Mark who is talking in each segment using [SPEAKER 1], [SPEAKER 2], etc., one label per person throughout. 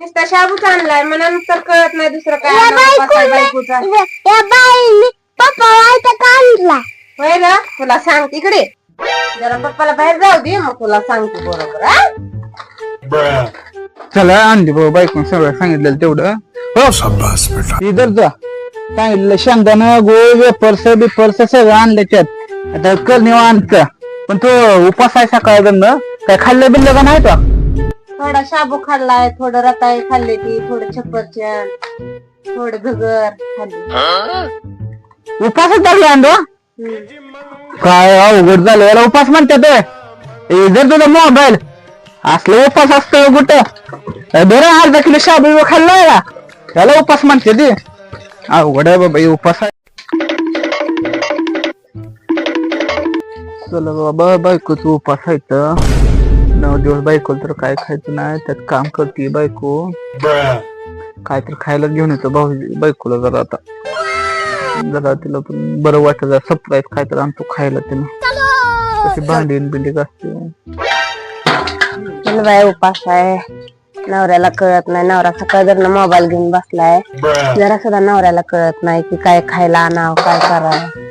[SPEAKER 1] नुसता शाबूच आणलाय मला नंतर कळत नाही दुसरं काय
[SPEAKER 2] या
[SPEAKER 1] आणावं, बायकोचा.
[SPEAKER 2] या बाईने पप्पा काढला.
[SPEAKER 1] होय ना? तुला सांग तिकडे जरा पप्पाला बाहेर जाऊ दे मग तुला सांगते बरोबर हा?
[SPEAKER 3] चला आणली बाबा बायकोन सगळं सांगितलेलं तेवढं. हो. इधर जा सांगितलं शेंगदाणा गोळ वेपर्स बिपर्स सगळं आणलं त्यात. आता कर निवांत पण तो उपास आहे सकाळ काय खाल्लं बिल्लं का नाही तो?
[SPEAKER 1] थोडा शाबू खाल्लाय थोडं रताळी खाल्ली ती थोडं छप्परचन थोडं घगर खाल्ली.
[SPEAKER 3] उपासच आणतो
[SPEAKER 1] हम्म.
[SPEAKER 3] काय अवघड झालं याला उपास म्हणतात इधर तुझा मोबाईल. असलं उपास असतं कुठं? बरं अर्धा किलो शाबू खाल्लाय का त्याला उपास म्हणते ते. अवघड आहे बाबा हे उपास आहे. चला बाबा बायकोच उपास आहे तर नऊ दिवस बायको तर काय खायचं नाही त्यात काम करते बायको. काय तर खायला घेऊन येतो भाऊ बायकोला जरा आता. जरा तिला पण बरं वाटत जरा सरप्राईज काय तर आणतो खायला तिला कशी भांडी बिंडी असते
[SPEAKER 1] बाय उपास आहे. नवऱ्याला कळत नाही नवरा सकाळ जर मोबाईल घेऊन बसलाय. जरा सुद्धा नवऱ्याला कळत नाही की काय खायला आणावं काय करावं.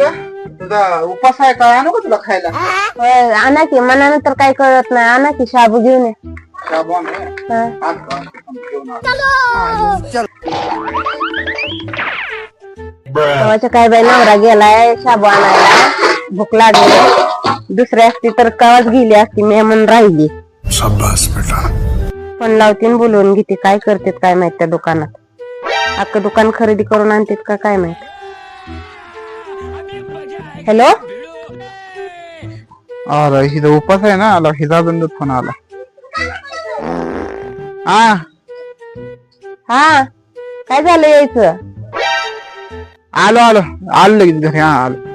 [SPEAKER 3] तुझा उपास आहे काय आणू का तुला खायला
[SPEAKER 1] होय, आणा की मनानं तर काय कळत नाही आणा की शाबू घेऊन ये
[SPEAKER 3] शाबू आणू का?
[SPEAKER 1] हा.
[SPEAKER 3] आण का? घेऊन आण.
[SPEAKER 4] Bruh.
[SPEAKER 1] तेव्हाच्या काय बाई नवरा गेलाय शाबू आणायला भूक लागली दुसरी असती तर कवाच गेली असती मेहमान राहिली. पण लावतीन बोलवून घेते काय करतेत काय माहीत त्या दुकानात अख्खं दुकान खरेदी करून आणतेत का काय माहीत हॅलो
[SPEAKER 3] अरे हिचा उपास आहे ना आला हिचा अजून फोन आला हा
[SPEAKER 1] हा काय झालं यायचं
[SPEAKER 3] आलो आलो आलो लगेच घरी हा आलो